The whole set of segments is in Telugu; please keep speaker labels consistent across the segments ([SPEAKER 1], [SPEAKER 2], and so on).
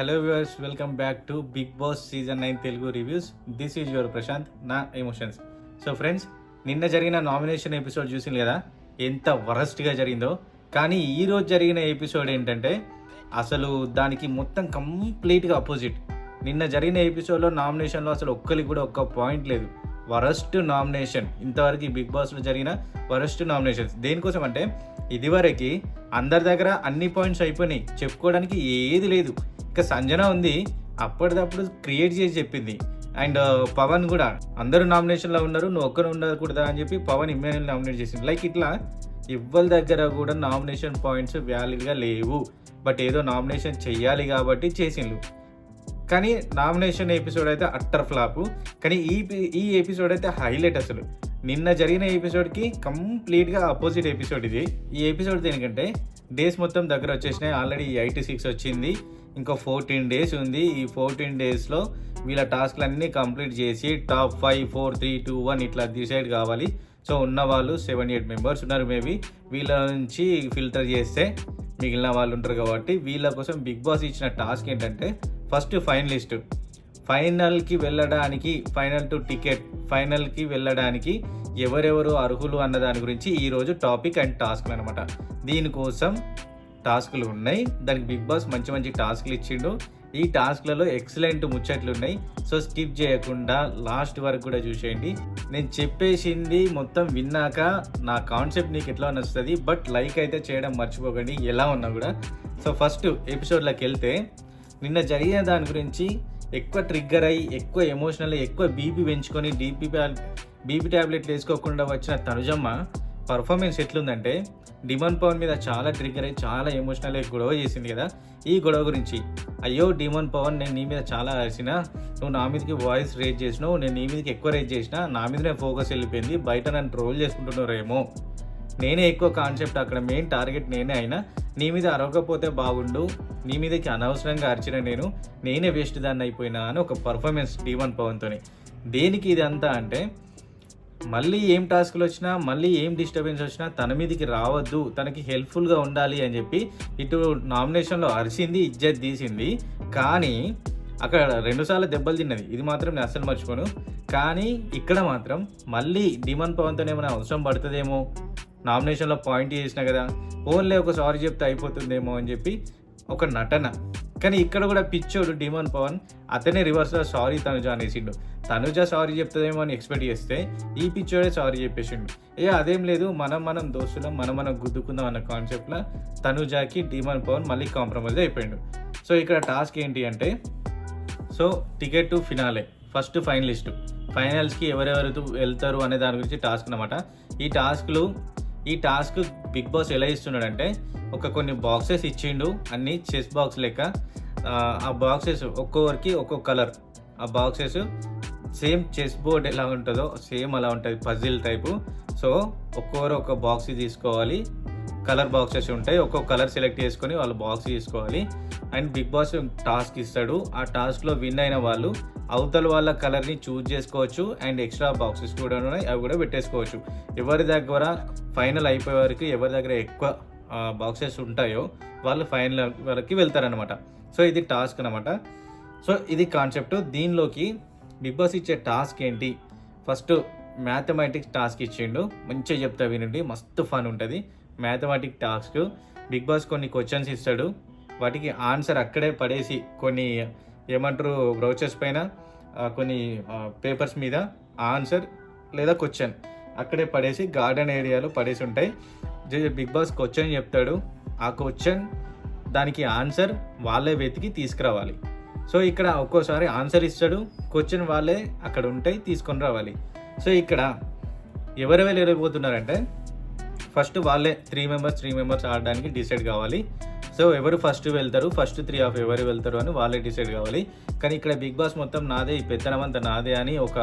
[SPEAKER 1] Hello viewers welcome back to Bigg Boss season nine Telugu reviews this is your Prashanth నా ఎమోషన్స్ సో ఫ్రెండ్స్ నిన్న జరిగిన నామినేషన్ ఎపిసోడ్ చూసింది కదా? ఎంత వరస్ట్గా జరిగిందో. కానీ ఈరోజు జరిగిన ఎపిసోడ్ ఏంటంటే అసలు దానికి మొత్తం కంప్లీట్గా అపోజిట్ నిన్న జరిగిన ఎపిసోడ్లో నామినేషన్లో అసలు ఒక్కరికి కూడా ఒక్క పాయింట్ లేదు. వరస్ట్ నామినేషన్ ఇంతవరకు బిగ్ బాస్లో జరిగిన వరస్ట్ నామినేషన్స్ దేనికోసం అంటే ఇదివరకు అందరి దగ్గర అన్ని పాయింట్స్ అయిపోయినాయి. చెప్పుకోవడానికి ఏది లేదు. ఇంకా సంజన ఉంది. అప్పటిదప్పుడు క్రియేట్ చేసి చెప్పింది. అండ్ uh, పవన్ కూడా. అందరూ నామినేషన్లో ఉన్నారు. నువ్వు ఒక్కరు ఉండకూడదా అని చెప్పి పవన్ ఇమ్మాన్యుల్ నామినేట్ చేసింది. లైక్ ఇట్లా ఎవ్వరి దగ్గర కూడా నామినేషన్ పాయింట్స్ వ్యాలిడ్గా లేవు. బట్ ఏదో నామినేషన్ చెయ్యాలి కాబట్టి చేసిండ్రు కానీ నామినేషన్ ఎపిసోడ్ అయితే అట్టర్ ఫ్లాప్. కానీ ఈ ఈ ఎపిసోడ్ అయితే హైలైట్ అసలు. నిన్న జరిగిన ఎపిసోడ్కి కంప్లీట్గా అపోజిట్ ఎపిసోడ్ ఇది. ఈ ఎపిసోడ్ దేనికంటే డేస్ మొత్తం దగ్గర వచ్చేసినాయి. ఆల్రెడీ ఎయిటీ సిక్స్ వచ్చింది. ఇంకో ఫోర్టీన్ డేస్ ఉంది. ఈ ఫోర్టీన్ డేస్లో వీళ్ళ టాస్క్లన్నీ కంప్లీట్ చేసి top five four three two one ఇట్లా డిసైడ్ కావాలి. సో ఉన్న వాళ్ళు సెవెన్ ఎయిట్ మెంబర్స్ ఉన్నారు మేబీ వీళ్ళ నుంచి ఫిల్టర్ చేస్తే మిగిలిన వాళ్ళు ఉంటారు కాబట్టి వీళ్ళ కోసం బిగ్ బాస్ ఇచ్చిన టాస్క్ ఏంటంటే ఫస్ట్ ఫైనలిస్ట్ ఫైనల్కి వెళ్ళడానికి ఫైనల్ టు టికెట్ ఫైనల్కి వెళ్ళడానికి ఎవరెవరు అర్హులు అన్న దాని గురించి ఈరోజు టాపిక్ అండ్ టాస్క్లు అనమాట దీనికోసం టాస్క్లు ఉన్నాయి. దానికి బిగ్ బాస్ మంచి మంచి టాస్క్లు ఇచ్చిండు. ఈ టాస్క్లలో ఎక్సలెంట్ ముచ్చట్లు ఉన్నాయి. సో స్కిప్ చేయకుండా లాస్ట్ వరకు కూడా చూసేయండి. నేను చెప్పేసింది మొత్తం విన్నాక నా కాన్సెప్ట్ నీకు ఎట్లా నచ్చుతుంది బట్ లైక్ అయితే చేయడం మర్చిపోకండి ఎలా ఉన్నా కూడా. సో ఫస్ట్ ఎపిసోడ్లోకి వెళ్తే నిన్న జరిగిన దాని గురించి ఎక్కువ ట్రిగ్గర్ అయ్యి ఎక్కువ ఎమోషనల్ ఎక్కువ బీపీ పెంచుకొని డీపీ బీపీ ట్యాబ్లెట్లు వేసుకోకుండా వచ్చిన తనుజమ్మ పర్ఫార్మెన్స్ ఎట్లుందంటే డిమాన్ పవన్ మీద చాలా ట్రిగ్గర్ అయ్యి చాలా ఎమోషనల్ గొడవ చేసింది కదా. ఈ గొడవ గురించి అయ్యో డిమాన్ పవన్ నేను నీ మీద చాలా అరిసిన నువ్వు నా మీదకి వాయిస్ రేజ్ చేసినావు నేను నీ మీదకి ఎక్కువ రేజ్ చేసిన నా మీదనే ఫోకస్ వెళ్ళిపోయింది బయట నన్ను ట్రోల్ చేసుకుంటున్నారేమో. నేనే ఎక్కువ కాన్సెప్ట్ అక్కడ మెయిన్ టార్గెట్ నేనే అయినా నీ మీద అరవకపోతే బాగుండు నీ మీదకి అనవసరంగా అరిచిన నేను నేనే వేస్ట్ దాన్ని అయిపోయినా అని ఒక పర్ఫార్మెన్స్ డీవన్ పవన్తోని. దేనికి ఇది అంతా అంటే మళ్ళీ ఏం టాస్క్లు వచ్చినా మళ్ళీ ఏం డిస్టర్బెన్స్ వచ్చినా తన మీదకి రావద్దు తనకి హెల్ప్ఫుల్గా ఉండాలి అని చెప్పి ఇటు నామినేషన్లో అరిసింది ఇజ్జత్ తీసింది. కానీ అక్కడ రెండుసార్లు దెబ్బలు తిన్నది. ఇది మాత్రం నేను అస్సలు మర్చిపోను. కానీ ఇక్కడ మాత్రం మళ్ళీ డిమాండ్ పవన్తోనే ఏమైనా అవసరం పడుతుందేమో? నామినేషన్లో పాయింట్ చేసినా కదా ఓన్లీ ఒక సారీ చెప్తే అయిపోతుందేమో అని చెప్పి ఒక నటన. కానీ ఇక్కడ కూడా పిచ్చోడు డిమాన్ పవన్ అతనే రివర్స్లో సారీ తనుజ అనేసిండు. తనుజ సారీ చెప్తుందేమో అని ఎక్స్పెక్ట్ చేస్తే ఈ పిచ్చోడే సారీ చెప్పేసిండు. ఏ అదేం లేదు మనం మనం దోస్తులం మనం మనం గుద్దుకుందాం అన్న కాన్సెప్ట్లో తనుజాకి డిమాన్ పవన్ మళ్ళీ కాంప్రమైజ్ అయిపోయిండు. సో ఇక్కడ టాస్క్ ఏంటి అంటే so ticket to finale first finalist ఫైనల్స్కి ఎవరెవరు వెళ్తారు అనే దాని గురించి టాస్క్ అనమాట ఈ టాస్క్లు ఈ టాస్క్ బిగ్ బాస్ ఎలా ఇస్తున్నాడంటే ఒక కొన్ని బాక్సెస్ ఇచ్చిండు అన్ని చెస్ బాక్స్ లెక్క. ఆ, బాక్సెస్ ఒక్కొక్కరికి ఒక్కొక్క కలర్. ఆ బాక్సెస్ సేమ్ చెస్ బోర్డ్ ఎలా ఉంటుందో సేమ్ అలా ఉంటుంది పజిల్ టైపు. సో ఒక్కొక్కరు ఒక బాక్స్ తీసుకోవాలి. కలర్ బాక్సెస్ ఉంటాయి ఒక్కొక్క కలర్ సెలెక్ట్ చేసుకొని వాళ్ళు బాక్స్ తీసుకోవాలి. అండ్ బిగ్ బాస్ టాస్క్ ఇస్తాడు. ఆ టాస్క్లో విన్ అయిన వాళ్ళు అవతల వాళ్ళ కలర్ని చూజ్ చేసుకోవచ్చు అండ్ ఎక్స్ట్రా బాక్సెస్ కూడా ఉన్నాయి. అవి కూడా పెట్టేసుకోవచ్చు. ఎవరి దగ్గర ఫైనల్ అయిపోయే వరకు ఎవరి దగ్గర ఎక్కువ బాక్సెస్ ఉంటాయో వాళ్ళు ఫైనల్ వరకు వెళ్తారనమాట సో ఇది టాస్క్ అనమాట సో ఇది కాన్సెప్ట్. దీనిలోకి బిగ్ బాస్ ఇచ్చే టాస్క్ ఏంటి? ఫస్ట్ మ్యాథమెటిక్స్ టాస్క్ ఇచ్చిండు. మంచిగా చెప్తా వినండి. మస్తు ఫన్ ఉంటుంది. Mathematic task. బిగ్ బాస్ కొన్ని క్వశ్చన్స్ ఇస్తాడు. వాటికి ఆన్సర్ అక్కడే పడేసి కొన్ని ఏమంటారు బ్రౌచర్స్ పైన కొన్ని పేపర్స్ మీద ఆన్సర్ లేదా క్వశ్చన్ అక్కడే పడేసి గార్డెన్ ఏరియాలో పడేసి ఉంటాయి. జ- బిగ్ బాస్ క్వశ్చన్ చెప్తాడు. ఆ క్వశ్చన్ దానికి ఆన్సర్ వాళ్ళే వెతికి తీసుకురావాలి. సో ఇక్కడ ఒక్కోసారి ఆన్సర్ ఇస్తాడు. క్వశ్చన్ వాళ్ళే అక్కడ ఉంటాయి తీసుకొని రావాలి. సో ఇక్కడ ఎవరెవరు వెళ్ళిపోతున్నారంటే ఫస్ట్ వాళ్ళే త్రీ మెంబర్స్ త్రీ మెంబర్స్ ఆడడానికి డిసైడ్ కావాలి. సో ఎవరు ఫస్ట్ వెళ్తారు ఫస్ట్ త్రీ ఆఫ్ ఎవరు వెళ్తారు అని వాళ్ళే డిసైడ్ కావాలి. కానీ ఇక్కడ బిగ్ బాస్ మొత్తం నాదే ఈ పెత్తనం నాదే అని ఒక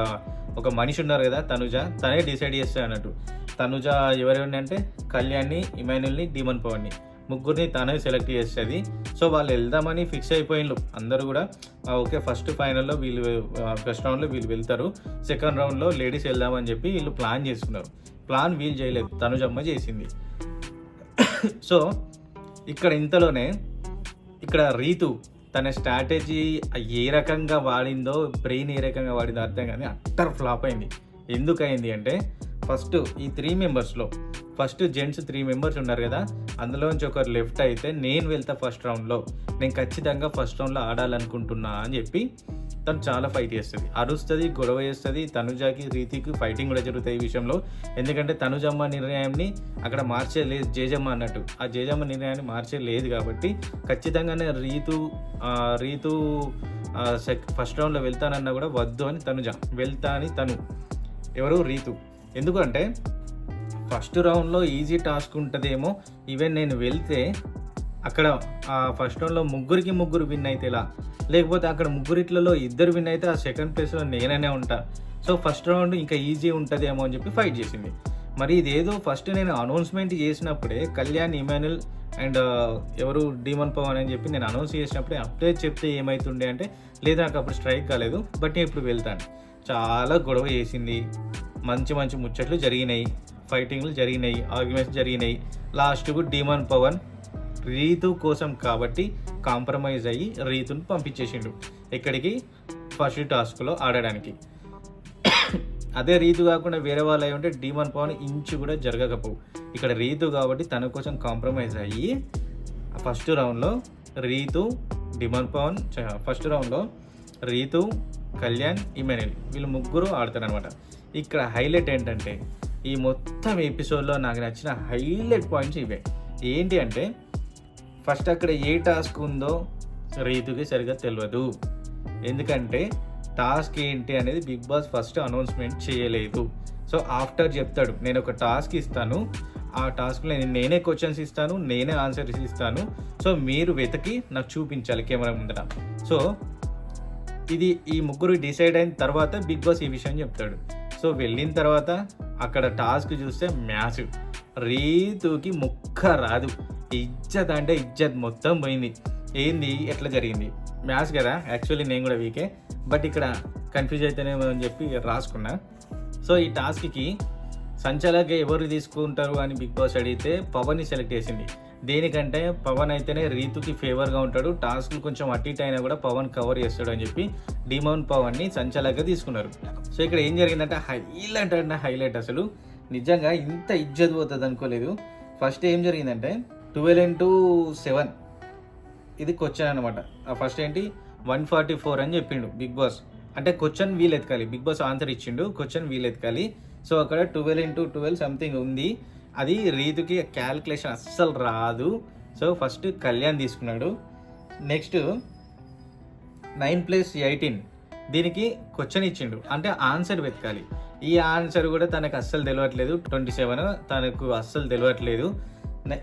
[SPEAKER 1] ఒక మనిషి ఉన్నారు కదా తనుజ. తనే డిసైడ్ చేస్తాయి అన్నట్టు. తనుజ ఎవరెవరిని అంటే కళ్యాణ్ని ఇమాన్యుల్ని డీమన్ పవన్ని ముగ్గురిని తనే సెలెక్ట్ చేస్తుంది సో వాళ్ళు వెళ్దామని ఫిక్స్ అయిపోయిండ్రు అందరూ కూడా. ఓకే ఫస్ట్ ఫైనల్లో వీళ్ళు ఫస్ట్ రౌండ్లో వీళ్ళు వెళ్తారు. సెకండ్ రౌండ్లో లేడీస్ వెళ్దామని చెప్పి వీళ్ళు ప్లాన్ చేసుకున్నారు ప్లాన్ వీళ్ళు చేయలేదు. తనుజమ్మ చేసింది. సో ఇక్కడ ఇంతలోనే ఇక్కడ రీతు తన స్ట్రాటజీ ఏ రకంగా వాడిందో బ్రెయిన్ ఏ రకంగా వాడిందో అర్థం కానీ అట్టర్ ఫ్లాప్ అయింది. ఎందుకయింది అంటే ఫస్ట్ ఈ త్రీ మెంబర్స్లో ఫస్ట్ జెంట్స్ త్రీ మెంబర్స్ ఉన్నారు కదా అందులోంచి ఒకరు లెఫ్ట్ అయితే నేను వెళ్తా ఫస్ట్ రౌండ్లో నేను ఖచ్చితంగా ఫస్ట్ రౌండ్లో ఆడాలనుకుంటున్నా అని చెప్పి తను చాలా ఫైట్ చేస్తుంది. అరుస్తుంది గొడవ చేస్తుంది. తనుజాకి రీతికి ఫైటింగ్ కూడా జరుగుతాయి ఈ విషయంలో. ఎందుకంటే తనుజమ్మ నిర్ణయాన్ని అక్కడ మార్చేలేదు జేజమ్మ అన్నట్టు. ఆ జేజమ్మ నిర్ణయాన్ని మార్చేలేదు కాబట్టి ఖచ్చితంగానే రీతు రీతు సెక్ ఫస్ట్ రౌండ్లో వెళ్తానన్నా కూడా వద్దు అని తనుజ. వెళ్తా అని తను. ఎవరు? రీతు. ఎందుకంటే ఫస్ట్ రౌండ్లో ఈజీ టాస్క్ ఉంటుందేమో ఈవెన్ నేను వెళ్తే అక్కడ ఆ ఫస్ట్ రౌండ్లో ముగ్గురికి ముగ్గురు విన్ అయితే ఇలా లేకపోతే అక్కడ ముగ్గురిట్లలో ఇద్దరు విన్ అయితే ఆ సెకండ్ ప్లేస్లో నేననే ఉంటా. సో ఫస్ట్ రౌండ్ ఇంకా ఈజీ ఉంటుందేమో అని చెప్పి ఫైట్ చేసింది. మరి ఇదేదో ఫస్ట్ నేను అనౌన్స్మెంట్ చేసినప్పుడే కళ్యాణ్ ఇమానుల్ అండ్ ఎవరు డీమన్ పవన్ అని చెప్పి నేను అనౌన్స్ చేసినప్పుడే అప్పుడే చెప్తే ఏమవుతుండే అంటే లేదు నాకు అప్పుడు స్ట్రైక్ కాలేదు బట్ నేను ఇప్పుడు వెళ్తాను. చాలా గొడవ చేసింది. మంచి మంచి ముచ్చట్లు జరిగినాయి. ఫైటింగ్లు జరిగినాయి ఆర్గ్యుమెంట్స్ జరిగినాయి. లాస్ట్కు డీమన్ పవన్ రీతు కోసం కాబట్టి కాంప్రమైజ్ అయ్యి రీతును పంపించేసిండు. ఎక్కడికి? ఫస్ట్ టాస్క్లో ఆడడానికి. అదే రీతు కాకుండా వేరే వాళ్ళు అయి ఉంటే డీమన్ పవన్ ఇంచు కూడా జరగకపోవు. ఇక్కడ రీతు కాబట్టి తన కోసం కాంప్రమైజ్ అయ్యి ఫస్ట్ రౌండ్లో రీతు డిమన్ పవన్ చ- ఫస్ట్ రౌండ్లో రీతు కళ్యాణ్ ఇమెనిల్ వీళ్ళు ముగ్గురు ఆడతారనమాట ఇక్కడ హైలైట్ ఏంటంటే ఈ మొత్తం ఎపిసోడ్లో నాకు నచ్చిన హైలైట్ పాయింట్స్ ఇవే. ఏంటి అంటే ఫస్ట్ అక్కడ ఏ టాస్క్ ఉందో రీతుకి సరిగ్గా తెలియదు ఎందుకంటే టాస్క్ ఏంటి అనేది బిగ్ బాస్ ఫస్ట్ అనౌన్స్మెంట్ చేయలేదు. సో ఆఫ్టర్ చెప్తాడు నేను ఒక టాస్క్ ఇస్తాను. ఆ టాస్క్లో నేను నేనే క్వశ్చన్స్ ఇస్తాను నేనే ఆన్సర్స్ ఇస్తాను. సో మీరు వెతికి నాకు చూపించాలి కెమెరా ముందర. సో ఇది ఈ ముగ్గురు డిసైడ్ అయిన తర్వాత బిగ్ బాస్ ఈ విషయం చెప్తాడు. సో వెళ్ళిన తర్వాత అక్కడ టాస్క్ చూస్తే మ్యాచ్. రీతుకి ముక్క రాదు. ఇజ్జత్ అంటే ఇజ్జత్ మొత్తం పోయింది. ఏంది? ఎట్లా జరిగింది? మ్యాథ్స్ కదా? యాక్చువల్లీ నేను కూడా వీకే. బట్ ఇక్కడ కన్ఫ్యూజ్ అయితేనేమో అని చెప్పి రాసుకున్నా. సో ఈ టాస్క్కి సంచలక ఎవరు తీసుకుంటారు అని బిగ్ బాస్ అడిగితే పవన్ని సెలెక్ట్ చేసింది. దేనికంటే పవన్ అయితేనే రీతుకి ఫేవర్గా ఉంటాడు. టాస్క్లు కొంచెం అటు ఇటు అయినా కూడా పవన్ కవర్ చేస్తాడు అని చెప్పి డిమౌన్ పవన్ని సంచలక తీసుకున్నారు. సో ఇక్కడ ఏం జరిగిందంటే హైలైట్ అంటే హైలైట్ అసలు. నిజంగా ఇంత ఇజ్జత్ పోతుంది అనుకోలేదు. ఫస్ట్ ఏం జరిగిందంటే ట్వెల్వ్ ఇంటూ సెవెన్. ఇది క్వశ్చన్ అనమాట ఫస్ట్ ఏంటి? వన్ ఫార్టీ ఫోర్ అని చెప్పిండు బిగ్ బాస్. అంటే క్వశ్చన్ వీల్ ఎతకాలి. బిగ్ బాస్ ఆన్సర్ ఇచ్చిండు క్వశ్చన్ వీల్ ఎతకాలి. సో అక్కడ ట్వెల్వ్ ఇంటూ ట్వెల్వ్ సంథింగ్ ఉంది. అది రీతుకి క్యాల్కులేషన్ అస్సలు రాదు. సో ఫస్ట్ కళ్యాణ్ తీసుకున్నాడు. Next nine plus eighteen. దీనికి క్వశ్చన్ ఇచ్చిండు. అంటే ఆన్సర్ వెతకాలి. ఈ ఆన్సర్ కూడా తనకు అస్సలు తెలియట్లేదు ట్వంటీ సెవెన్ తనకు అస్సలు తెలియట్లేదు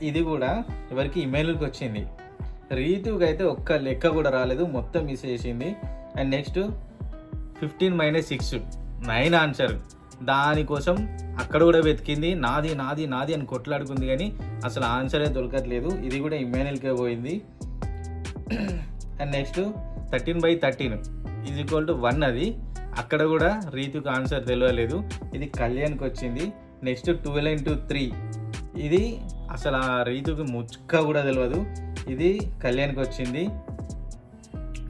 [SPEAKER 1] ఇది కూడా ఎవరికి ఇమెయిల్కి వచ్చింది. రీతుకి అయితే ఒక్క లెక్క కూడా రాలేదు మొత్తం మిస్ చేసింది and next fifteen minus six nine answer. దానికోసం అక్కడ కూడా వెతికింది నాది నాది నాది అని కొట్లాడుకుంది కానీ అసలు ఆన్సరే దొరకట్లేదు. ఇది కూడా ఇమానుయల్కే పోయింది. And next thirteen by thirteen ఇది ఈక్వల్ టు వన్ అది. అక్కడ కూడా రీతుకు ఆన్సర్ తెలియలేదు ఇది కళ్యాణ్కి వచ్చింది. Next twelve into three. ఇది అసలు ఆ రీతుకి ముచ్చుక కూడా తెలియదు ఇది కళ్యాణ్కి వచ్చింది.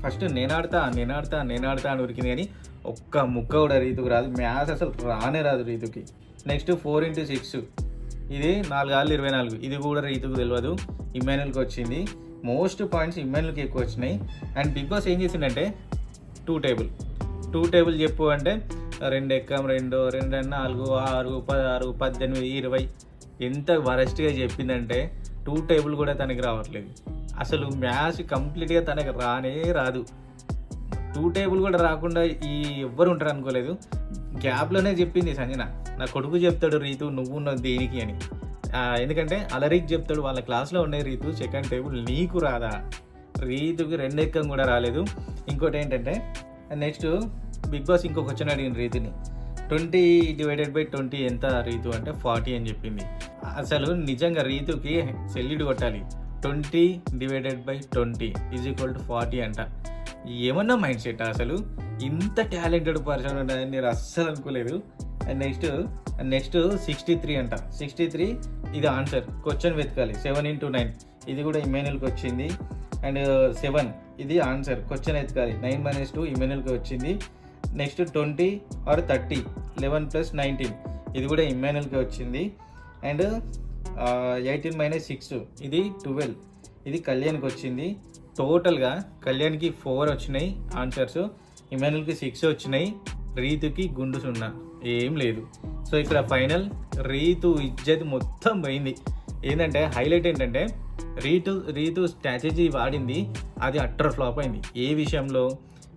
[SPEAKER 1] ఫస్ట్ నేను ఆడతా నేను ఆడతా నేను ఆడతా అని ఉరికింది కానీ ఒక్క ముక్క కూడా రీతుకు రాదు. మ్యాథ్స్ అసలు రానే రాదు రీతుకి. Next four into six. ఇది నాలుగు ఆళ్ళు ఇరవై నాలుగు. ఇది కూడా రీతుకు తెలియదు ఇమ్మాన్యుల్కి వచ్చింది. మోస్ట్ పాయింట్స్ ఇమ్మాన్యుల్కి ఎక్కువ వచ్చినాయి. అండ్ బిగ్ బాస్ ఏం చేసిందంటే టూ టేబుల్. టూ టేబుల్ చెప్పు అంటే రెండు ఎక్కం రెండు రెండు నాలుగు ఆరు పదహారు పద్దెనిమిది ఇరవై. ఎంత వరస్ట్గా చెప్పిందంటే టూ టేబుల్ కూడా తనకి రావట్లేదు. అసలు మ్యాథ్స్ కంప్లీట్గా తనకి రానే రాదు. టూ టేబుల్ కూడా రాకుండా ఈ ఎవ్వరు ఉంటారు అనుకోలేదు. గ్యాప్లోనే చెప్పింది సంజన. నా కొడుకు చెప్తాడు రీతు నువ్వు ఉన్న దేనికి అని. ఎందుకంటే అలరికి చెప్తాడు వాళ్ళ క్లాస్లో ఉండే రీతు సెకండ్ టేబుల్ నీకు రాదా? రీతుకి రెండు ఎక్కం కూడా రాలేదు. ఇంకోటి ఏంటంటే నెక్స్ట్ బిగ్ బాస్ ఇంకో క్వశ్చన్ అడిగిన రీతిని. ట్వంటీ డివైడెడ్ బై ట్వంటీ ఎంత రీతు అంటే ఫార్టీ అని చెప్పింది. అసలు నిజంగా రీతుకి సెల్యూడ్ కొట్టాలి. Twenty divided by twenty is equal to forty అంట. ఏమన్నా మైండ్ సెట్ అసలు? ఇంత టాలెంటెడ్ పర్సన్ ఉండదని నేను అస్సలు అనుకోలేదు. And next next sixty three అంట. సిక్స్టీ త్రీ ఇది ఆన్సర్. క్వశ్చన్ వెతకాలి. Seven into nine. ఇది కూడా ఇమానుయల్కి వచ్చింది. అండ్ సెవెన్ ఇది ఆన్సర్. క్వశ్చన్ వెతకాలి. నైన్ మైనస్ టూ ఇమెన్యుల్కి వచ్చింది. Next twenty or thirty eleven plus nineteen. ఇది కూడా ఇమ్మాన్యుల్కి వచ్చింది. అండ్ ఎయిటీన్ మైనస్ సిక్స్ ఇది ట్వెల్వ్. ఇది కళ్యాణ్కి వచ్చింది. టోటల్గా కళ్యాణ్కి ఫోర్ వచ్చినాయి ఆన్సర్స్. ఇమాన్యుల్కి సిక్స్ వచ్చినాయి. రీతుకి గుండు సున్నా. ఏం లేదు. సో ఇక్కడ ఫైనల్ రీతు ఇజ్జత్ మొత్తం పోయింది. ఏంటంటే హైలైట్ ఏంటంటే రీతు రీతు స్ట్రాటజీ వాడింది అది అట్టర్ ఫ్లాప్ అయింది. ఏ విషయంలో?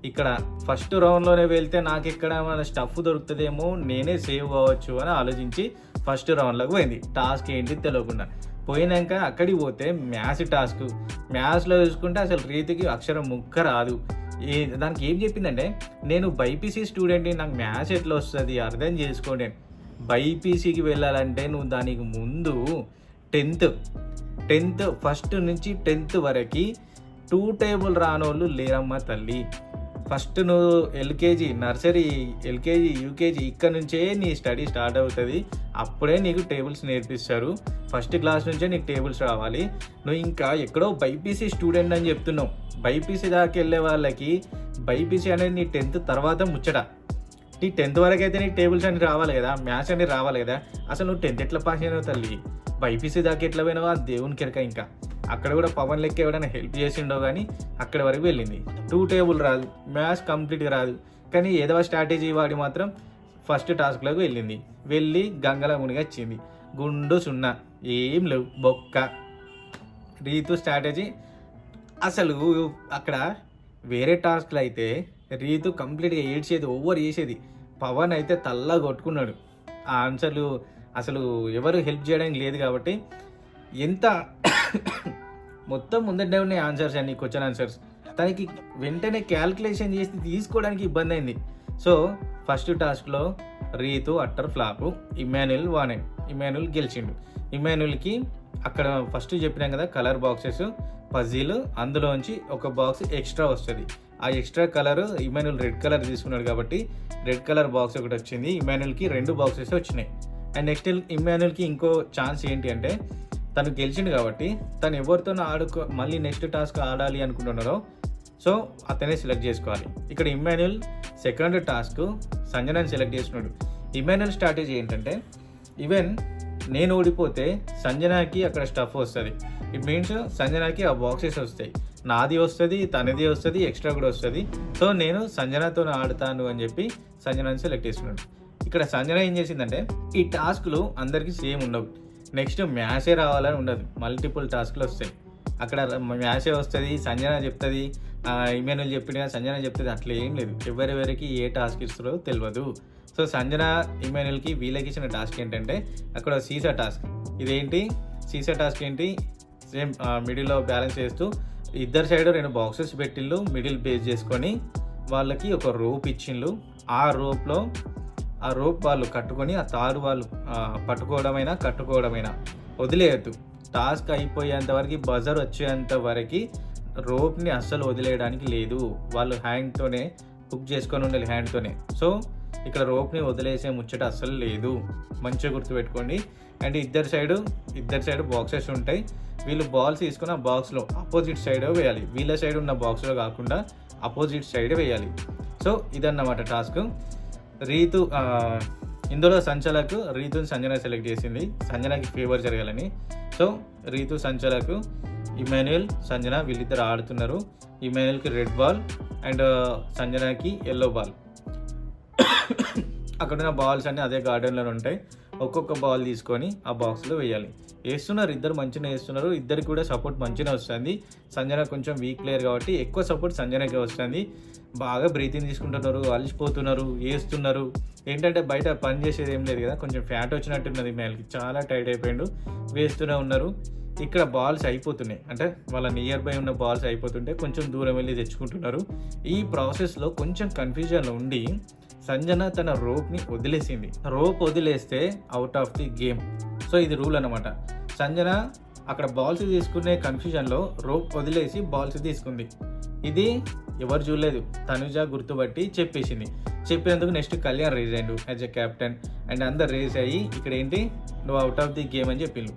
[SPEAKER 1] ఇక్కడ ఫస్ట్ రౌండ్లోనే వెళ్తే నాకు ఇక్కడ మన స్టఫ్ దొరుకుతుందేమో నేనే సేవ్ కావచ్చు అని ఆలోచించి ఫస్ట్ రౌండ్లోకి పోయింది. టాస్క్ ఏంటి తెలియకుండా. పోయినాక అక్కడికి పోతే మ్యాథ్స్ టాస్క్ మ్యాథ్స్లో చూసుకుంటే అసలు రీతికి అక్షరం ముక్క రాదు. ఏ దానికి ఏం చెప్పిందంటే నేను బైపీసీ స్టూడెంట్ని నాకు మ్యాథ్స్ ఎట్లా వస్తుంది అర్థం చేసుకోండి బైపీసీకి వెళ్ళాలంటే నువ్వు దానికి ముందు టెన్త్ టెన్త్ ఫస్ట్ నుంచి టెన్త్ వరకు టూ టేబుల్ రానోళ్ళు లేరమ్మా తల్లి. ఫస్ట్ నువ్వు ఎల్కేజీ నర్సరీ ఎల్కేజీ యూకేజీ ఇక్కడ నుంచే నీ స్టడీ స్టార్ట్ అవుతుంది. అప్పుడే నీకు టేబుల్స్ నేర్పిస్తారు. ఫస్ట్ క్లాస్ నుంచే నీకు టేబుల్స్ రావాలి. నువ్వు ఇంకా ఎక్కడో బైపీసీ స్టూడెంట్ అని చెప్తున్నావు. బైపీసీ దాకా వెళ్ళే వాళ్ళకి బైపీసీ అనేది నీ టెన్త్ తర్వాత ముచ్చట. నీ టెన్త్ వరకు అయితే నీకు టేబుల్స్ అని రావాలి కదా మ్యాథ్స్ అనేది రావాలి కదా. అసలు నువ్వు టెన్త్ ఎట్లా పాస్ అయినావు తల్లి? బైపీసీ దాకా ఎట్లా పోయినావా దేవుని కిరక ఇంకా. అక్కడ కూడా పవన్ లెక్క ఎవడైనా హెల్ప్ చేసిండో కానీ అక్కడి వరకు వెళ్ళింది. టూ టేబుల్ రాదు. మ్యాథ్స్ కంప్లీట్గా రాదు. కానీ ఏదో స్ట్రాటజీ వాడి మాత్రం ఫస్ట్ టాస్క్లోకి వెళ్ళింది. వెళ్ళి గంగల మునిగా వచ్చింది. గుండు సున్నా. ఏం లేవు. బొక్క. రీతు స్ట్రాటజీ అసలు అక్కడ వేరే టాస్క్లు అయితే రీతు కంప్లీట్గా ఏడ్చేది ఓవర్ చేసేది. పవన్ అయితే తల్ల కొట్టుకున్నాడు. ఆ ఆన్సర్లు అసలు ఎవరు హెల్ప్ చేయడానికి లేదు కాబట్టి ఎంత మొత్తం ముందటే ఉన్నాయి ఆన్సర్స్ అండి క్వశ్చన్ ఆన్సర్స్. తనకి వెంటనే క్యాల్కులేషన్ చేసి తీసుకోవడానికి ఇబ్బంది అయింది. సో ఫస్ట్ టాస్క్లో రీతు అట్టర్ ఫ్లాప్ ఇమాన్యుల్ వానే. ఇమాన్యుల్ గెలిచిండు. ఇమాన్యుల్కి అక్కడ ఫస్ట్ చెప్పినాం కదా కలర్ బాక్సెస్ పజిల్ అందులోంచి ఒక బాక్స్ ఎక్స్ట్రా వస్తుంది. ఆ extra colour Emmanuel red colour తీసుకున్నాడు కాబట్టి రెడ్ కలర్ బాక్స్ ఒకటి వచ్చింది. ఇమాన్యుల్కి రెండు బాక్సెస్ వచ్చినాయి. అండ్ నెక్స్ట్ ఇమాన్యుల్కి ఇంకో ఛాన్స్ ఏంటి అంటే తను గెలిచిండు కాబట్టి తను ఎవరితో ఆడుకో మళ్ళీ నెక్స్ట్ టాస్క్ ఆడాలి అనుకుంటున్నారో సో అతనే సెలెక్ట్ చేసుకోవాలి. ఇక్కడ ఇమాన్యుల్ సెకండ్ టాస్క్ సంజనాని సెలెక్ట్ చేసినాడు ఇమాన్యుల్ స్ట్రాటజీ ఏంటంటే ఈవెన్ నేను ఓడిపోతే సంజనాకి అక్కడ స్టఫ్ వస్తుంది. ఇట్ మీన్స్ సంజనాకి ఆ బాక్సెస్ వస్తాయి. నాది వస్తుంది తనది వస్తుంది ఎక్స్ట్రా కూడా వస్తుంది. సో నేను సంజనాతో ఆడతాను అని చెప్పి సంజనాని సెలెక్ట్ చేసుకున్నాడు ఇక్కడ సంజన ఏం చేసిందంటే ఈ టాస్క్లు అందరికీ సేమ్ ఉండవు. నెక్స్ట్ మ్యాసే రావాలని ఉండదు. మల్టిపుల్ టాస్క్లు వస్తాయి. అక్కడ మ్యాసే వస్తుంది సంజన చెప్తుంది ఇమెయిల్ చెప్పిన సంజన చెప్తుంది అట్లా ఏం లేదు. ఎవరెవరికి ఏ టాస్క్ ఇస్తారో తెలియదు సో సంజన ఇమెయిల్కి వీళ్ళకి ఇచ్చిన టాస్క్ ఏంటంటే అక్కడ సీసా టాస్క్. ఇదేంటి? సీసా టాస్క్ ఏంటి? సేమ్ మిడిల్లో బ్యాలెన్స్ చేస్తూ ఇద్దరు సైడ్ రెండు బాక్సెస్ పెట్టిళ్ళు మిడిల్ బేస్ చేసుకొని వాళ్ళకి ఒక రోప్ ఇచ్చిండ్లు ఆ రోప్లో ఆ రోప్ వాళ్ళు కట్టుకొని ఆ తారు వాళ్ళు పట్టుకోవడమైనా కట్టుకోవడమైనా వదిలేయద్దు. టాస్క్ అయిపోయేంత వరకు బజర్ వచ్చేంత వరకు రోప్ని అస్సలు వదిలేయడానికి లేదు. వాళ్ళు హ్యాండ్తోనే హుక్ చేసుకొని ఉండాలి హ్యాండ్తోనే. సో ఇక్కడ రోప్ని వదిలేసే ముచ్చట అస్సలు లేదు. మంచిగా గుర్తుపెట్టుకోండి. అండ్ ఇద్దరు సైడు ఇద్దరు సైడ్ బాక్సెస్ ఉంటాయి. వీళ్ళు బాల్స్ తీసుకున్న ఆ బాక్స్లో అపోజిట్ సైడ్ వేయాలి. వీళ్ళ సైడ్ ఉన్న బాక్స్లో కాకుండా అపోజిట్ సైడ్ వేయాలి. సో ఇదన్నమాట టాస్క్. రీతు ఇందులో సంచలకు రీతుని సంజన సెలెక్ట్ చేసింది. సంజనకి ఫేవర్ జరగాలని. సో రీతు సంచలకు ఇమాన్యుయల్ సంజన వీళ్ళిద్దరు ఆడుతున్నారు. ఇమాన్యుయల్కి రెడ్ బాల్ అండ్ సంజనకి ఎల్లో బాల్ అక్కడున్న బాల్స్ అన్నీ అదే గార్డెన్లో ఉంటాయి. ఒక్కొక్క బాల్ తీసుకొని ఆ బాక్స్లో వేయాలి. వేస్తున్నారు ఇద్దరు మంచిగా వేస్తున్నారు ఇద్దరికి కూడా సపోర్ట్ మంచిగా వస్తుంది. సంజన కొంచెం వీక్ ప్లేయర్ కాబట్టి ఎక్కువ సపోర్ట్ సంజనకే వస్తుంది. బాగా బ్రీతింగ్ తీసుకుంటున్నారు అలిసిపోతున్నారు వేస్తున్నారు ఏంటంటే బయట పని చేసేది ఏం లేదు కదా కొంచెం ఫ్యాట్ వచ్చినట్టున్నది మేల్కి. చాలా టైట్ అయిపోయిండు వేస్తూనే ఉన్నారు. ఇక్కడ బాల్స్ అయిపోతున్నాయి. అంటే వాళ్ళ నియర్ బై ఉన్న బాల్స్ అయిపోతుంటే కొంచెం దూరం వెళ్ళి తెచ్చుకుంటున్నారు. ఈ ప్రాసెస్లో కొంచెం కన్ఫ్యూజన్లో ఉండి సంజన తన రోప్ని వదిలేసింది. రోప్ వదిలేస్తే out of the game so ఇది రూల్ అనమాట సంజన అక్కడ బాల్స్ తీసుకునే కన్ఫ్యూజన్లో రోప్ వదిలేసి బాల్స్ తీసుకుంది. ఇది ఎవరు చూడలేదు. తనుజ గుర్తుపట్టి చెప్పేసింది. చెప్పినందుకు నెక్స్ట్ కళ్యాణ్ రేజ్ అయ్యిండు యాజ్ ఎ కెప్టెన్ అండ్ అందరు రేజ్ అయ్యి ఇక్కడ ఏంటి? నువ్వు అవుట్ ఆఫ్ ది గేమ్ అని చెప్పిండు.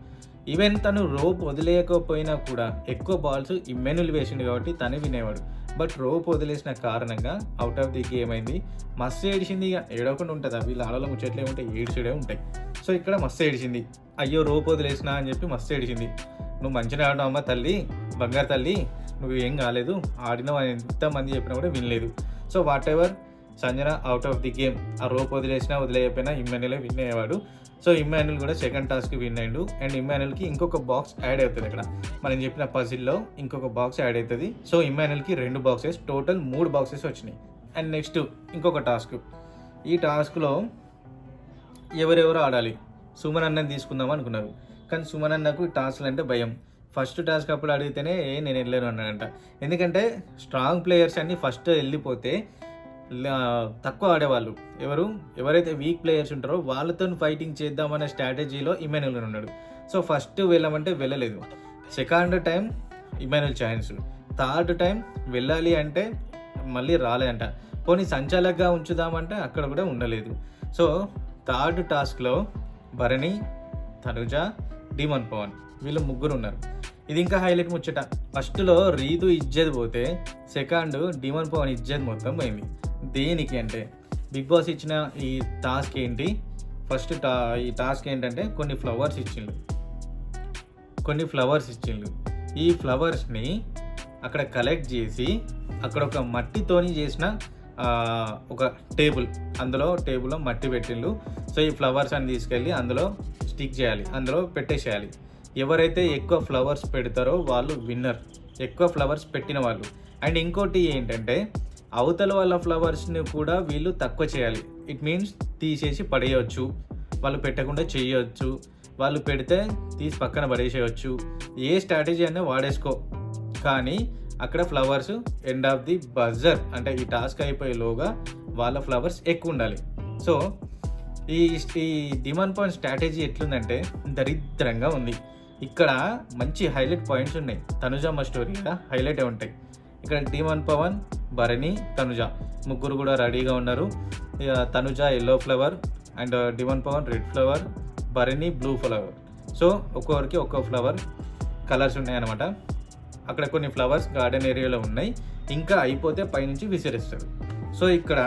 [SPEAKER 1] ఈవెన్ తను రోప్ వదిలేయకపోయినా కూడా ఎక్కువ బాల్స్ ఇమ్మెనులు వేసిండు కాబట్టి తనే వినేవాడు. బట్ రోప్ వదిలేసిన కారణంగా అవుట్ ఆఫ్ ది గేమ్ అయింది. మస్తు ఏడిచింది ఇక. ఏడవకుండా ఉంటుంది. అవి ఆడలో ముచ్చట్లే ఉంటాయి ఏడ్చుడే ఉంటాయి. సో ఇక్కడ మస్తు ఏడిచింది. అయ్యో రోప్ వదిలేసినా అని చెప్పి మస్తు ఏడిచింది. నువ్వు మంచిగా ఆడడం అమ్మ తల్లి బంగారు తల్లి. నువ్వు ఏం కాలేదు. ఆడినావు అని ఎంతమంది చెప్పినా కూడా వినలేదు. So whatever Sanjana out of the game ఆ రోప్ వదిలేసినా వదిలేయకపోయినా ఇమ్మాన్యులే విన్ అయ్యేవాడు. సో ఇమ్మాన్యుల్ కూడా సెకండ్ టాస్క్ విన్ అయ్యిండు. అండ్ ఇమ్మాన్యుల్కి ఇంకొక బాక్స్ యాడ్ అవుతుంది ఇక్కడ మనం చెప్పిన పజిల్లో ఇంకొక బాక్స్ యాడ్ అవుతుంది. సో ఇమ్మాన్యుల్కి రెండు బాక్సెస్ టోటల్ మూడు బాక్సెస్ వచ్చినాయి. అండ్ నెక్స్ట్ ఇంకొక టాస్క్ ఈ టాస్క్లో ఎవరెవరు ఆడాలి. సుమన్ అన్నని తీసుకుందాం అనుకున్నారు. కానీ సుమన్ అన్నకు టాస్క్లు అంటే భయం. ఫస్ట్ టాస్క్ అప్పుడు అడిగితేనే నేను వెళ్ళాను అన్నాడంట. ఎందుకంటే స్ట్రాంగ్ ప్లేయర్స్ అన్ని ఫస్ట్ వెళ్ళిపోతే తక్కువ ఆడేవాళ్ళు. ఎవరు? ఎవరైతే వీక్ ప్లేయర్స్ ఉంటారో వాళ్ళతో ఫైటింగ్ చేద్దామనే స్ట్రాటజీలో ఇమాన్యుల్ ఉన్నాడు. సో ఫస్ట్ వెళ్ళమంటే వెళ్ళలేదు. Second time Emmanuel chance third time వెళ్ళాలి అంటే మళ్ళీ రాలేదంట. పోనీ సంచాలకగా ఉంచుదామంటే అక్కడ కూడా ఉండలేదు. సో థర్డ్ టాస్క్లో భరణి తనుజ డిమన్ పవన్ వీళ్ళు ముగ్గురు ఉన్నారు. ఇది ఇంకా హైలైట్ ముచ్చట. ఫస్ట్లో రీతు ఇజ్జత్ పోతే సెకండ్ డిమన్ పవన్ ఇజ్జత్ మొత్తం పోయింది. దేనికి అంటే? బిగ్ బాస్ ఇచ్చిన ఈ టాస్క్ ఏంటి? ఫస్ట్ టా ఈ టాస్క్ ఏంటంటే కొన్ని ఫ్లవర్స్ ఇచ్చిండు. కొన్ని ఫ్లవర్స్ ఇచ్చిండు. ఈ ఫ్లవర్స్ని అక్కడ కలెక్ట్ చేసి అక్కడ ఒక మట్టితోని చేసిన ఒక టేబుల్. అందులో టేబుల్లో మట్టి పెట్టిండు. సో ఈ ఫ్లవర్స్ అని తీసుకెళ్ళి అందులో స్టిక్ చేయాలి. అందులో పెట్టేసేయాలి. ఎవరైతే ఎక్కువ ఫ్లవర్స్ పెడతారో వాళ్ళు విన్నర్. ఎక్కువ ఫ్లవర్స్ పెట్టిన వాళ్ళు. అండ్ ఇంకోటి ఏంటంటే అవతల వాళ్ళ ఫ్లవర్స్ని కూడా వీళ్ళు తక్కువ చేయాలి. ఇట్ మీన్స్ తీసేసి పడేయవచ్చు వాళ్ళు పెట్టకుండా చేయవచ్చు వాళ్ళు పెడితే తీసి పక్కన పడేసేయచ్చు. ఏ స్ట్రాటజీ అయినా వాడేసుకో. కానీ అక్కడ flowers end of the buzzer అంటే ఈ టాస్క్ అయిపోయేలోగా వాళ్ళ ఫ్లవర్స్ ఎక్కువ ఉండాలి. సో ఈ ఈ డిమాండ్ పాయింట్ స్ట్రాటజీ ఎట్లుందంటే దరిద్రంగా ఉంది. ఇక్కడ మంచి హైలైట్ పాయింట్స్ ఉన్నాయి. తనుజమ్మ స్టోరీ కదా హైలైట్ ఉంటాయి. ఇక్కడ డిమాన్ పవన్ భరణి తనుజ. ముగ్గురు కూడా రెడీగా ఉన్నారు. ఇక Tanuja yellow flower and Demon Pavan red flower Bharani blue flower so ఒక్కొక్కరికి ఒక్కో ఫ్లవర్ కలర్స్ ఉన్నాయన్నమాట. అక్కడ కొన్ని ఫ్లవర్స్ గార్డెన్ ఏరియాలో ఉన్నాయి. ఇంకా అయిపోతే పైనుంచి విసిరిస్తారు. సో ఇక్కడ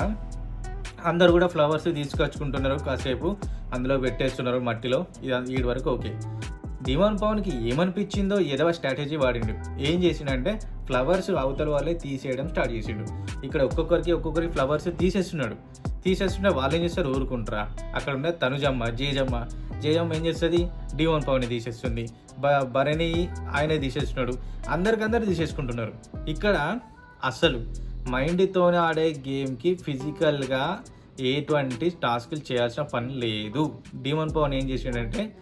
[SPEAKER 1] అందరు కూడా ఫ్లవర్స్ తీసుకొచ్చుకుంటున్నారు కాసేపు. అందులో పెట్టేస్తున్నారు మట్టిలో. ఇది వీడి వరకు ఓకే. డిమాన్ పవన్కి ఏమనిపించిందో ఏదో స్ట్రాటజీ వాడిండు. ఏం చేసిండంటే ఫ్లవర్స్ అవతల వాళ్ళే తీసేయడం స్టార్ట్ చేసిండు. ఇక్కడ ఒక్కొక్కరికి ఒక్కొక్కరి ఫ్లవర్స్ తీసేస్తున్నాడు. తీసేస్తుంటే వాళ్ళు ఏం చేస్తారు? ఊరుకుంటారా? అక్కడ ఉన్న తనుజమ్మ జేజమ్మ. జేజమ్మ ఏం చేస్తుంది? డివన్ పవన్ తీసేస్తుంది. బ భరణి ఆయనే తీసేస్తున్నాడు. అందరికందరు తీసేసుకుంటున్నారు. ఇక్కడ అసలు మైండ్తోనే ఆడే గేమ్కి ఫిజికల్గా ఎటువంటి టాస్కులు చేయాల్సిన పని లేదు. డివన్ పవన్ ఏం చేసిండంటే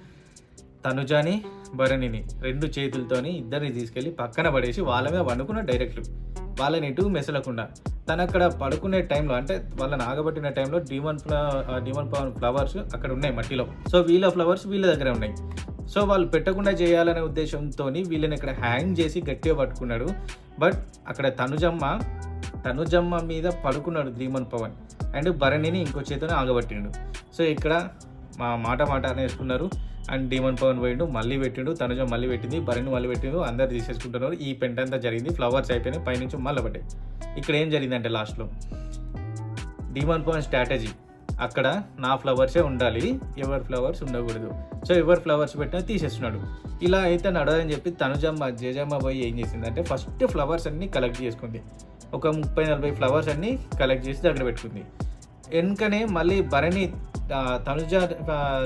[SPEAKER 1] తనుజాని భరణిని రెండు చేతులతోని ఇద్దరిని తీసుకెళ్ళి పక్కన పడేసి వాళ్ళ మీద వండుకున్న డైరెక్ట్ వాళ్ళని ఎటు మెసలకుండా. తను అక్కడ పడుకునే టైంలో అంటే వాళ్ళని ఆగబట్టిన టైంలో డీమన్ ఫ్ల డీమన్ పవన్ ఫ్లవర్స్ అక్కడ ఉన్నాయి మట్టిలో. సో వీళ్ళ ఫ్లవర్స్ వీళ్ళ దగ్గర ఉన్నాయి. సో వాళ్ళు పెట్టకుండా చేయాలనే ఉద్దేశంతో వీళ్ళని ఇక్కడ హ్యాంగ్ చేసి గట్టిగా పట్టుకున్నాడు. బట్ అక్కడ తనుజమ్మ తనుజమ్మ మీద పడుకున్నాడు ధీమన్ పవన్. అండ్ భరణిని ఇంకో చేతిని ఆగబట్టిండు. సో ఇక్కడ మా మాట మాట అనేసుకున్నారు అండ్ డీమన్ పవన్ పోయిండు మళ్ళీ పెట్టిండు తనుజ మళ్ళీ పెట్టింది బరిని మళ్ళీ పెట్టిండు అందరు తీసేసుకుంటున్నారు. ఈ పెంట అంతా జరిగింది ఫ్లవర్స్ అయిపోయినాయి పైనుంచి మళ్ళీ పడ్డాయి. ఇక్కడ ఏం జరిగిందంటే లాస్ట్లో డీమన్ పవన్ స్ట్రాటజీ అక్కడ నా ఫ్లవర్సే ఉండాలి ఎవరి ఫ్లవర్స్ ఉండకూడదు. సో ఎవరి ఫ్లవర్స్ పెట్టినా తీసేస్తున్నాడు. ఇలా అయితే నడదని చెప్పి తనుజమ్మ జేజమ్మ పోయి ఏం చేసిందంటే ఫస్ట్ ఫ్లవర్స్ అన్నీ కలెక్ట్ చేసుకుంది. ఒక ముప్పై నలభై ఫ్లవర్స్ అన్నీ కలెక్ట్ చేసి దగ్గర పెట్టుకుంది. వెనుకనే మళ్ళీ భరణి తనుజ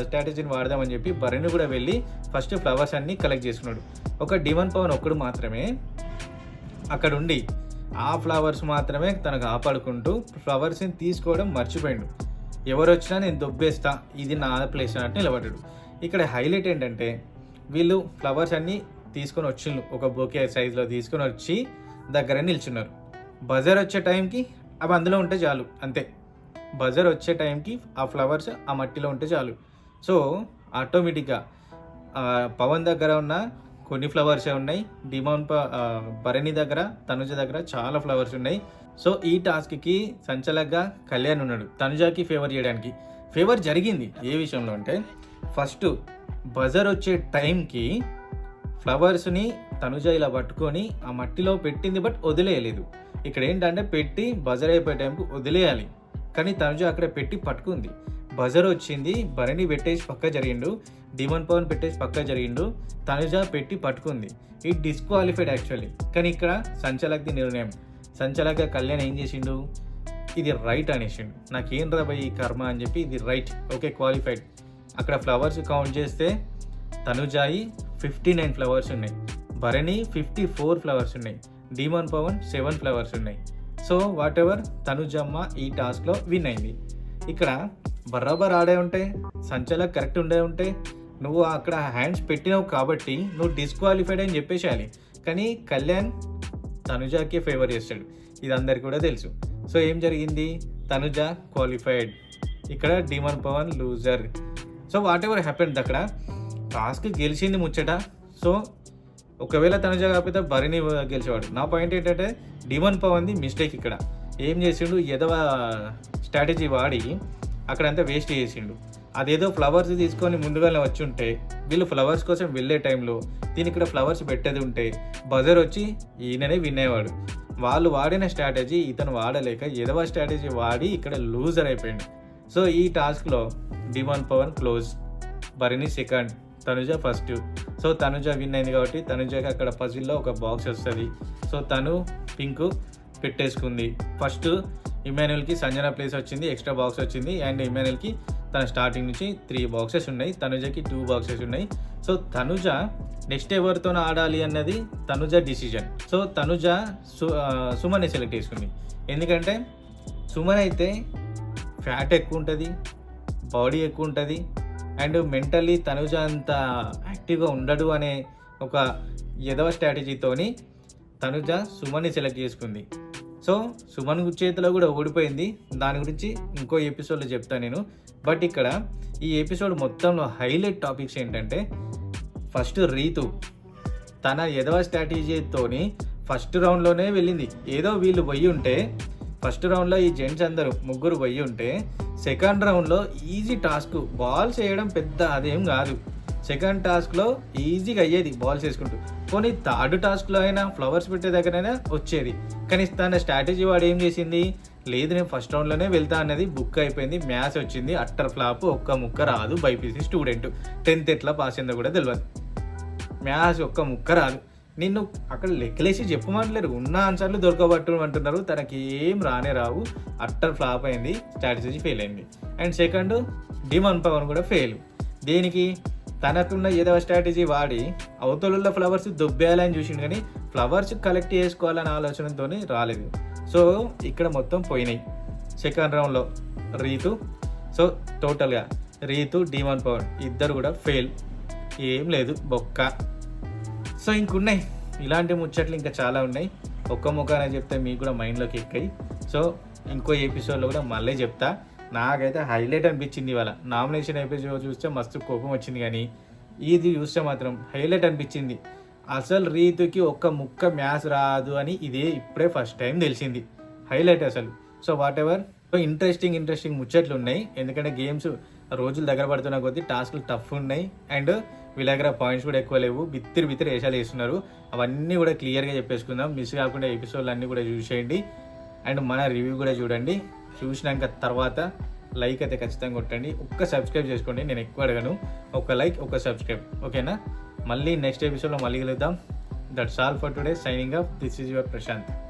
[SPEAKER 1] స్ట్రాటజీని వాడదామని చెప్పి భరణి కూడా వెళ్ళి ఫస్ట్ ఫ్లవర్స్ అన్నీ కలెక్ట్ చేసుకున్నాడు. ఒక డివన్ పవన్ ఒక్కడు మాత్రమే అక్కడుండి ఆ ఫ్లవర్స్ మాత్రమే తనకు కాపాడుకుంటూ ఫ్లవర్స్ని తీసుకోవడం మర్చిపోయాడు. ఎవరు వచ్చినా నేను దొబ్బేస్తా ఇది నా ప్లేస్ అన్నట్టు నిలబడ్డాడు. ఇక్కడ హైలైట్ ఏంటంటే వీళ్ళు ఫ్లవర్స్ అన్నీ తీసుకొని వచ్చిండ్రు ఒక బొకే సైజులో తీసుకొని వచ్చి దగ్గర నిల్చున్నారు. బజర్ వచ్చే టైంకి అవి అందులో ఉంటే చాలు అంతే. బజర్ వచ్చే టైంకి ఆ ఫ్లవర్స్ ఆ మట్టిలో ఉంటే చాలు. సో ఆటోమేటిక్గా పవన్ దగ్గర ఉన్న కొన్ని ఫ్లవర్సే ఉన్నాయి. డిమాన్ భరణి దగ్గర తనుజ దగ్గర చాలా ఫ్లవర్స్ ఉన్నాయి. సో ఈ టాస్క్కి సంచలకగా కళ్యాణ్ ఉన్నాడు. తనుజాకి ఫేవర్ చేయడానికి. ఫేవర్ జరిగింది. ఏ విషయంలో అంటే ఫస్ట్ బజర్ వచ్చే టైంకి ఫ్లవర్స్ని తనుజ ఇలా పట్టుకొని ఆ మట్టిలో పెట్టింది బట్ వదిలేయలేదు. ఇక్కడ ఏంటంటే పెట్టి బజర్ అయిపోయే టైంకి వదిలేయాలి. కానీ తనుజ అక్కడ పెట్టి పట్టుకుంది. బజర్ వచ్చింది భరణి పెట్టేసి పక్క జరిగిండు డిమన్ పవన్ పెట్టేసి పక్క జరిగిండు తనుజ పెట్టి పట్టుకుంది. ఇది డిస్క్వాలిఫైడ్ యాక్చువల్లీ కానీ ఇక్కడ సంచలక్ది నిర్ణయం. సంచలక కళ్యాణ్ ఏం చేసిండు? ఇది రైట్ అనేసిండు. నాకేం రా ఈ కర్మ అని చెప్పి ఇది రైట్ ఓకే క్వాలిఫైడ్ అక్కడ ఫ్లవర్స్ కౌంట్ చేస్తే తనుజాయి ఫిఫ్టీ నైన్ ఫ్లవర్స్ ఉన్నాయి. భరణి ఫిఫ్టీ ఫోర్ ఫ్లవర్స్ ఉన్నాయి. డీమన్ పవన్ సెవెన్ ఫ్లవర్స్ ఉన్నాయి. సో వాట్ ఎవర్ తనుజమ్మ ఈ టాస్క్లో విన్ అయింది. ఇక్కడ బరాబర్ ఆడే ఉంటే సంచలక్ కరెక్ట్ ఉండే ఉంటే నువ్వు అక్కడ హ్యాండ్స్ పెట్టినావు కాబట్టి నువ్వు డిస్క్వాలిఫైడ్ అని చెప్పేసేయాలి. కానీ కళ్యాణ్ తనుజాకే ఫేవర్ చేస్తాడు. ఇది అందరికీ కూడా తెలుసు. సో ఏం జరిగింది? తనుజ క్వాలిఫైడ్ ఇక్కడ Demon Pavan loser so whatever happened అక్కడ టాస్క్ గెలిచింది ముచ్చట. సో ఒకవేళ తనుజ కాకపోతే భరణి గెలిచేవాడు. నా పాయింట్ ఏంటంటే డిమన్ పవన్ది మిస్టేక్ ఇక్కడ. ఏం చేసిండు? ఎదవ స్ట్రాటజీ వాడి అక్కడంతా వేస్ట్ చేసిండు. అదేదో ఫ్లవర్స్ తీసుకొని ముందుగానే వచ్చి ఉంటే వీళ్ళు ఫ్లవర్స్ కోసం వెళ్ళే టైంలో దీని ఇక్కడ ఫ్లవర్స్ పెట్టేది ఉంటే బజర్ వచ్చి ఈయననే వినేవాడు వాళ్ళు వాడిన స్ట్రాటజీ ఇతను వాడలేక ఎదవ స్ట్రాటజీ వాడి ఇక్కడ లూజర్ అయిపోయింది సో ఈ టాస్క్లో డిమాన్ Pavan close బరిని second Tanuja first so Tanuja win అయింది కాబట్టి తనుజకి అక్కడ పజిల్లో ఒక బాక్స్ వస్తుంది. సో తను పింక్ పెట్టేసుకుంది. ఫస్ట్ ఇమాన్యుల్కి సంజన ప్లేస్ వచ్చింది ఎక్స్ట్రా బాక్స్ వచ్చింది అండ్ ఇమాన్యుల్కి తన స్టార్టింగ్ నుంచి త్రీ బాక్సెస్ ఉన్నాయి. తనుజకి టూ బాక్సెస్ ఉన్నాయి. సో తనుజ నెక్స్ట్ ఎవరితో ఆడాలి అన్నది తనుజ డిసిజన్ సో తనుజ సు ఆ, సుమన్ని సెలెక్ట్ చేసుకుంది. ఎందుకంటే సుమన్ అయితే ఫ్యాట్ ఎక్కువ ఉంటుంది బాడీ ఎక్కువ ఉంటుంది అండ్ మెంటల్లీ తనుజ అంత యాక్టివ్గా ఉండడు అనే ఒక ఎదవ స్ట్రాటజీతోని తనుజ సుమన్ని సెలెక్ట్ చేసుకుంది. సో సుమన్ చేతిలో కూడా ఓడిపోయింది. దాని గురించి ఇంకో ఎపిసోడ్లో చెప్తాను నేను. బట్ ఇక్కడ ఈ ఎపిసోడ్ మొత్తంలో హైలైట్ టాపిక్స్ ఏంటంటే ఫస్ట్ రీతు. తన ఎదవ స్ట్రాటజీతోని ఫస్ట్ రౌండ్లోనే వెళ్ళింది. ఏదో వీళ్ళు పోయి ఉంటే ఫస్ట్ రౌండ్లో ఈ జెంట్స్ అందరూ ముగ్గురు పోయి ఉంటే సెకండ్ రౌండ్లో ఈజీ టాస్క్ బాల్స్ వేయడం పెద్ద అదేం కాదు. సెకండ్ టాస్క్లో ఈజీగా అయ్యేది బాల్స్ వేసుకుంటూ కొన్ని థర్డ్ టాస్క్లో అయినా ఫ్లవర్స్ పెట్టే దగ్గరైనా వచ్చేది. కానీ తన స్ట్రాటజీ వాడు ఏం చేసింది? లేదు నేను ఫస్ట్ రౌండ్లోనే వెళ్తా అన్నది బుక్ అయిపోయింది మ్యాథ్స్ వచ్చింది అట్టర్ ఫ్లాప్ ఒక్క ముక్క రాదు బైపీసీ స్టూడెంట్. టెన్త్ ఎట్లా పాస్ అయిందో కూడా తెలియదు మ్యాథ్స్ ఒక్క ముక్క రాదు. నిన్ను అక్కడ లెక్కలేసి చెప్పమంటలేరు. ఉన్న ఆన్సర్లు దొరకబట్టు అంటున్నారు. తనకి ఏం రానే రావు. అట్టర్ ఫ్లాప్ అయింది. స్ట్రాటజీ ఫెయిల్ అయింది. అండ్ సెకండ్ డిమాన్ పవన్ కూడా ఫెయిల్ దేనికి? తనకున్న ఏదో స్ట్రాటజీ వాడి అవతల ఫ్లవర్స్ దొబ్బేయాలని చూసిండు కానీ ఫ్లవర్స్ కలెక్ట్ చేసుకోవాలనే ఆలోచనతో రాలేదు. సో ఇక్కడ మొత్తం పోయినాయి. సెకండ్ రౌండ్లో రీతు. సో టోటల్గా రీతు డిమాన్ పవన్ ఇద్దరు కూడా ఫెయిల్ ఏం లేదు. బొక్క. సో ఇంకున్నాయి. ఇలాంటి ముచ్చట్లు ఇంకా చాలా ఉన్నాయి. ఒక్క ముఖానే చెప్తే మీకు కూడా మైండ్లోకి ఎక్కాయి. సో ఇంకో ఎపిసోడ్లో కూడా మళ్ళీ చెప్తా. నాకైతే హైలైట్ అనిపించింది ఇవాళ. నామినేషన్ ఎపిసోడ్ చూస్తే మస్తు కోపం వచ్చింది కానీ ఇది చూస్తే మాత్రం హైలైట్ అనిపించింది. అసలు రీతుకి ఒక్క ముక్క మ్యాథ్స్ రాదు అని ఇదే ఇప్పుడే ఫస్ట్ టైం తెలిసింది. హైలైట్ అసలు. So whatever so interesting interesting ముచ్చట్లు ఉన్నాయి. ఎందుకంటే గేమ్స్ రోజులు దగ్గర పడుతున్న కొద్దీ టాస్క్లు టఫ్ ఉన్నాయి. అండ్ వీళ్ళ దగ్గర పాయింట్స్ కూడా ఎక్కువ లేవు. బిత్తిరి బిత్తిరి వేషాలు వేస్తున్నారు. అవన్నీ కూడా క్లియర్గా చెప్పేసుకుందాం. మిస్ కాకుండా ఎపిసోడ్లు అన్నీ కూడా చూసేయండి. అండ్ మన రివ్యూ కూడా చూడండి. చూసినాక తర్వాత లైక్ అయితే ఖచ్చితంగా కొట్టండి. ఒక్క సబ్స్క్రైబ్ చేసుకోండి. నేను ఎక్కువ అడగను. ఒక లైక్ ఒక సబ్స్క్రైబ్ ఓకేనా మళ్ళీ నెక్స్ట్ ఎపిసోడ్లో మళ్ళీ కలుద్దాం. That's all for today signing off this is your Prashant